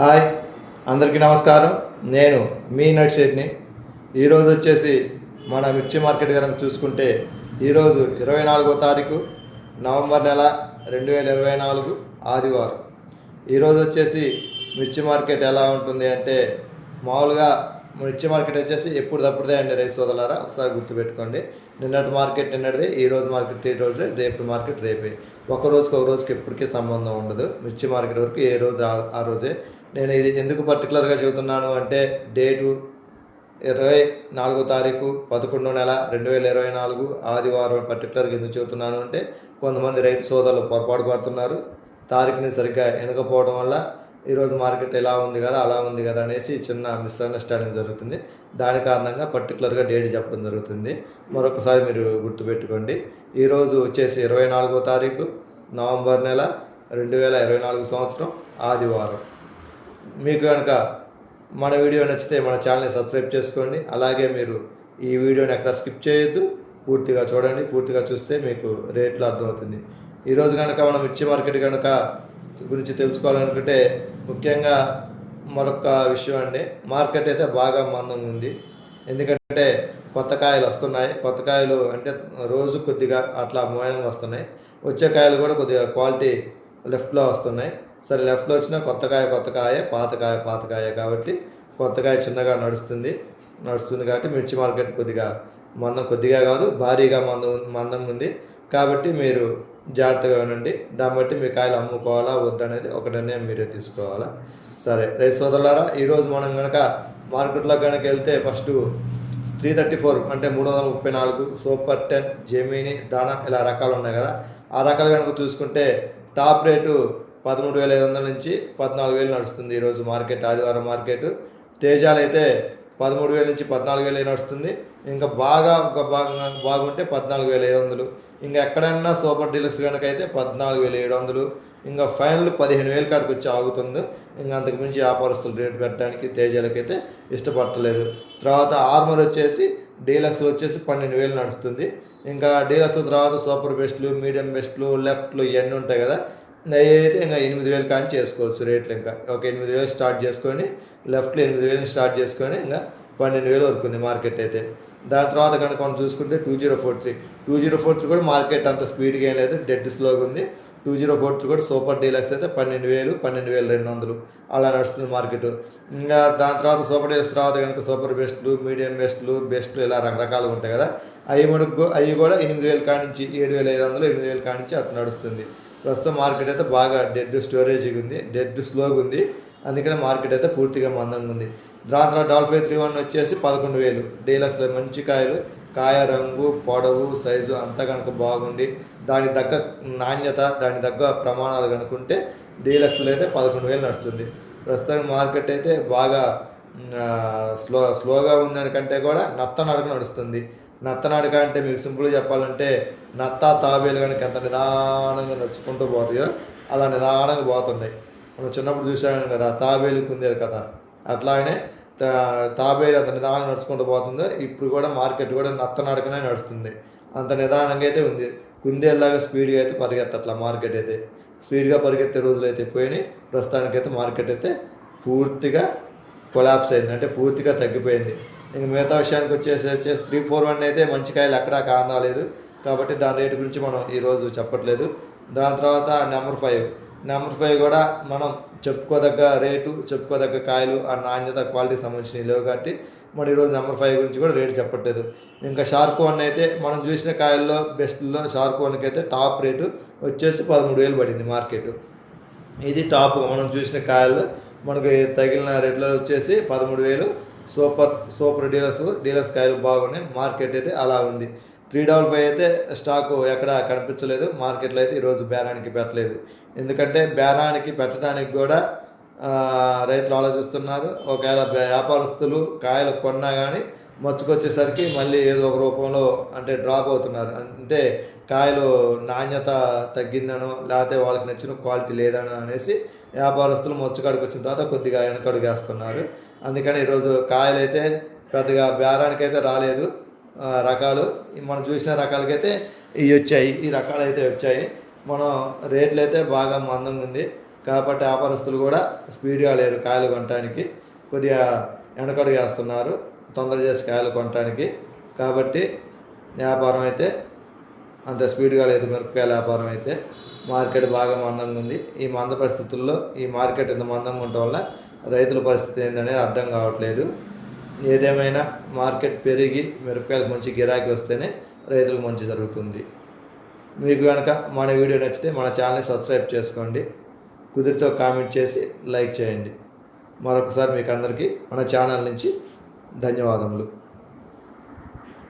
Hi అందరికీ నమస్కారం. నేను మీ నడిశెట్ని ఈరోజు వచ్చేసి మన మిర్చి మార్కెట్ కనుక చూసుకుంటే ఈరోజు ఇరవై నాలుగో తారీఖు నవంబర్ నెల రెండు వేల ఇరవై నాలుగు ఆదివారం. ఈరోజు వచ్చేసి మిర్చి మార్కెట్ ఎలా ఉంటుంది అంటే మామూలుగా మిర్చి మార్కెట్ వచ్చేసి ఎప్పుడు తప్పుడుదే అండి రైస్ వదలారా ఒకసారి గుర్తుపెట్టుకోండి. నిన్నటి మార్కెట్ నిన్నటిది ఈ రోజు మార్కెట్ ఈ రోజే రేపు మార్కెట్ రేపే. ఒక రోజుకి ఒక రోజుకి ఎప్పటికీ సంబంధం ఉండదు. మిర్చి మార్కెట్ వరకు ఏ రోజు ఆ రోజే నేను ఇది ఎందుకు పర్టికులర్గా చెబుతున్నాను అంటే డేటు ఇరవై నాలుగో తారీఖు పదకొండో నెల రెండు వేల ఇరవై నాలుగు ఆదివారం పర్టికులర్గా ఎందుకు చెబుతున్నాను అంటే కొంతమంది రైతు సోదరులు పొరపాటు పడుతున్నారు. తారీఖుని సరిగ్గా వెనకపోవడం వల్ల ఈరోజు మార్కెట్ ఎలా ఉంది కదా అలా ఉంది కదా అనేసి చిన్న మిస్అండర్స్టాండింగ్ జరుగుతుంది. దాని కారణంగా పర్టికులర్గా డేట్ చెప్పడం జరుగుతుంది. మరొకసారి మీరు గుర్తుపెట్టుకోండి. ఈరోజు వచ్చేసి ఇరవై నాలుగో తారీఖు నవంబర్ నెల రెండు వేల ఇరవై నాలుగు సంవత్సరం ఆదివారం. మీకు కనుక మన వీడియో నచ్చితే మన ఛానల్ని సబ్స్క్రైబ్ చేసుకోండి. అలాగే మీరు ఈ వీడియోని ఎక్కడ స్కిప్ చేయొద్దు. పూర్తిగా చూడండి. పూర్తిగా చూస్తే మీకు రేట్లు అర్థమవుతుంది. ఈరోజు కనుక మనం మిర్చి మార్కెట్ కనుక గురించి తెలుసుకోవాలనుకుంటే ముఖ్యంగా మరొక విషయం అండి. మార్కెట్ అయితే బాగా మందంగా ఉంది. ఎందుకంటే కొత్త కాయలు వస్తున్నాయి. కొత్త కాయలు అంటే రోజు కొద్దిగా అట్లా మోయనంగా వస్తున్నాయి. వచ్చే కాయలు కూడా కొద్దిగా క్వాలిటీ లెఫ్ట్లో వస్తున్నాయి. సరే లెఫ్ట్లో వచ్చిన కొత్త కాయ కొత్త కాయ కాబట్టి కొత్త కాయ చిన్నగా నడుస్తుంది. నడుస్తుంది కాబట్టి మిర్చి మార్కెట్ కొద్దిగా మందం కొద్దిగా కాదు భారీగా మందం మందంగా ఉంది. కాబట్టి మీరు జాగ్రత్తగా ఉండండి. దాన్ని బట్టి మీ కాయలు అమ్ముకోవాలా వద్దనేది ఒక నిర్ణయం మీరే తీసుకోవాలా. సరే రైతు సోదరులారా ఈరోజు మనం కనుక మార్కెట్లో కనుక వెళ్తే ఫస్ట్ త్రీ థర్టీ ఫోర్ అంటే మూడు వందల ముప్పై నాలుగు సూపర్ టెన్ జెమిని దానం ఇలా రకాలు ఉన్నాయి కదా. ఆ రకాలు కనుక చూసుకుంటే టాప్ రేటు పదమూడు వేల ఐదు వందల నుంచి పద్నాలుగు వేలు నడుస్తుంది ఈరోజు మార్కెట్ ఆదివారం మార్కెట్. తేజాలు అయితే పదమూడు వేల నుంచి పద్నాలుగు వేలు నడుస్తుంది. ఇంకా బాగా ఒక బాగా బాగుంటే పద్నాలుగు వేల ఐదు వందలు. ఇంకా ఎక్కడైనా సూపర్ డీలక్స్ కనుక అయితే పద్నాలుగు వేల ఏడు వందలు. ఇంకా ఫైనల్ పదిహేను వేలు కాడికి వచ్చి ఆగుతుంది. ఇంకా అంతకు మించి వ్యాపారస్తులు రేటు పెట్టడానికి తేజాలకైతే ఇష్టపడలేదు తర్వాత ఆర్మర్ వచ్చేసి డీలక్స్ వచ్చేసి పన్నెండు వేలు నడుస్తుంది. ఇంకా డీలక్స్ తర్వాత సూపర్ బెస్ట్లు మీడియం బెస్ట్లు లెఫ్ట్లు ఇవన్నీ ఉంటాయి కదా. అయితే ఇంకా ఎనిమిది వేలు కానీ చేసుకోవచ్చు రేట్లు ఇంకా. ఒక ఎనిమిది వేలు స్టార్ట్ చేసుకొని లెఫ్ట్లో ఎనిమిది వేలు స్టార్ట్ చేసుకొని ఇంకా పన్నెండు వేలు వరకు ఉంది మార్కెట్ అయితే. దాని తర్వాత కనుక మనం చూసుకుంటే two zero four three. Two zero four three కూడా మార్కెట్ అంత స్పీడ్గా ఏం లేదు డెడ్ స్లోగా ఉంది. టూ జీరో ఫోర్ త్రీ కూడా సూపర్ డీలక్స్ అయితే పన్నెండు వేలు పన్నెండు వేలు రెండు వందలు అలా నడుస్తుంది మార్కెట్. ఇంకా దాని తర్వాత సూపర్ డీలక్స్ తర్వాత కనుక సూపర్ బెస్ట్లు మీడియం బెస్ట్లు బెస్ట్లు ఇలా రకరకాలుగా ఉంటాయి కదా. అవి మనకు అవి కూడా ఎనిమిది వేలు కానించి ఏడు వేల ఐదు వందలు ఎనిమిది వేలు కానించి అట్లా నడుస్తుంది. ప్రస్తుతం మార్కెట్ అయితే బాగా డెడ్ స్టోరేజ్ ఉంది డెడ్ స్లోగా ఉంది. అందుకనే మార్కెట్ అయితే పూర్తిగా మందంగా ఉంది. దాని తర్వాత డాల్ఫై త్రీ వన్ వచ్చేసి పదకొండు వేలు. డీలక్స్లో మంచి కాయలు. కాయ రంగు పొడవు సైజు అంతా కనుక బాగుండి దానికి తగ్గ నాణ్యత దానికి తగ్గ ప్రమాణాలు కనుకుంటే డీలక్స్లో అయితే పదకొండు వేలు నడుస్తుంది. ప్రస్తుతానికి మార్కెట్ అయితే బాగా స్లో స్లోగా ఉందనికంటే కూడా నత్త నడక నడుస్తుంది. నత్త అంటే మీకు సింపుల్గా చెప్పాలంటే నత్త తాబేలు కనుక ఎంత నిదానంగా నడుచుకుంటూ పోతాయో అలా నిదానంగా పోతున్నాయి. మనం చిన్నప్పుడు చూసాను కదా తాబేలు కుందేలు కదా అట్లానే తా- తాబేలు అంత నిదానంగా నడుచుకుంటూ పోతుందో ఇప్పుడు కూడా మార్కెట్ కూడా నత్తనాడకనే నడుస్తుంది. అంత నిదానంగా అయితే ఉంది. కుందేలాగా స్పీడ్గా అయితే పరిగెత్తట్లా మార్కెట్ అయితే. స్పీడ్గా పరిగెత్తే రోజులు అయితే పోయినాయి. ప్రస్తుతానికైతే మార్కెట్ అయితే పూర్తిగా కొలాప్స్ అయింది. అంటే పూర్తిగా తగ్గిపోయింది. ఇంక మిగతా విషయానికి వచ్చేసి వచ్చేసి త్రీ ఫోర్ వన్ అయితే మంచి కాయలు ఎక్కడా కానరాలేదు కాబట్టి దాని రేటు గురించి మనం ఈరోజు చెప్పట్లేదు. దాని తర్వాత నెంబర్ ఫైవ్. నెంబర్ ఫైవ్ కూడా మనం చెప్పుకోదగ్గ రేటు చెప్పుకోదగ్గ కాయలు ఆ నాణ్యత క్వాలిటీ సంబంధించినవి లేవు కాబట్టి మనం ఈరోజు నెంబర్ ఫైవ్ గురించి కూడా రేటు చెప్పట్లేదు. ఇంకా షార్క్ వన్ అయితే మనం చూసిన కాయల్లో బెస్ట్లో షార్క్ వన్కి అయితే టాప్ రేటు వచ్చేసి పదమూడు వేలు పడింది మార్కెట్. ఇది టాప్ మనం చూసిన కాయల్లో మనకి తగిలిన రేట్లో వచ్చేసి పదమూడు వేలు సూపర్ సూపర్ డీలర్స్ డీలర్స్ కాయలు బాగున్నాయి. మార్కెట్ అయితే అలా ఉంది. త్రీ డబల్ ఫైవ్ అయితే స్టాకు ఎక్కడ కనిపించలేదు. మార్కెట్లో అయితే ఈరోజు బేరానికి పెట్టలేదు. ఎందుకంటే బేరానికి పెట్టడానికి కూడా రైతులు ఆలోచిస్తున్నారు. ఒకవేళ వ్యాపారస్తులు కాయలు కొన్నా కానీ మచ్చుకొచ్చేసరికి మళ్ళీ ఏదో ఒక రూపంలో అంటే డ్రాప్ అవుతున్నారు. అంటే కాయలు నాణ్యత తగ్గిందనో లేకపోతే వాళ్ళకి నచ్చిన క్వాలిటీ లేదనో అనేసి వ్యాపారస్తులు మొచ్చకాడికి వచ్చిన తర్వాత కొద్దిగా వెనకడుగు వేస్తున్నారు అందుకని ఈరోజు కాయలు అయితే పెద్దగా బేరానికైతే రాలేదు. రకాలు మనం చూసిన రకాలకైతే ఇవి వచ్చాయి. ఈ రకాలు అయితే వచ్చాయి. మనం రేట్లు అయితే బాగా మందంగా ఉంది. కాబట్టి వ్యాపారస్తులు కూడా స్పీడ్గా లేరు కాయలు కొనడానికి కొద్దిగా వెనకడుగు వేస్తున్నారు తొందర చేసి కాయలు కొనడానికి కాబట్టి వ్యాపారం అయితే అంత స్పీడ్గా లేదు మిరపకాయల వ్యాపారం అయితే. మార్కెట్ బాగా మందంగా ఉంది. ఈ మంద పరిస్థితుల్లో ఈ మార్కెట్ ఇంత మందంగా ఉండటం వల్ల రైతుల పరిస్థితి ఏందనేది అర్థం కావట్లేదు. ఏదేమైనా మార్కెట్ పెరిగి మిరపకాయలకు మంచి గిరాకీ వస్తేనే రైతులకు మంచి జరుగుతుంది. మీకు కనుక మన వీడియో నచ్చితే మన ఛానల్ని సబ్స్క్రైబ్ చేసుకోండి. కుదిరితో కామెంట్ చేసి లైక్ చేయండి. మరొకసారి మీకు అందరికీ మన ఛానల్ నుంచి ధన్యవాదములు.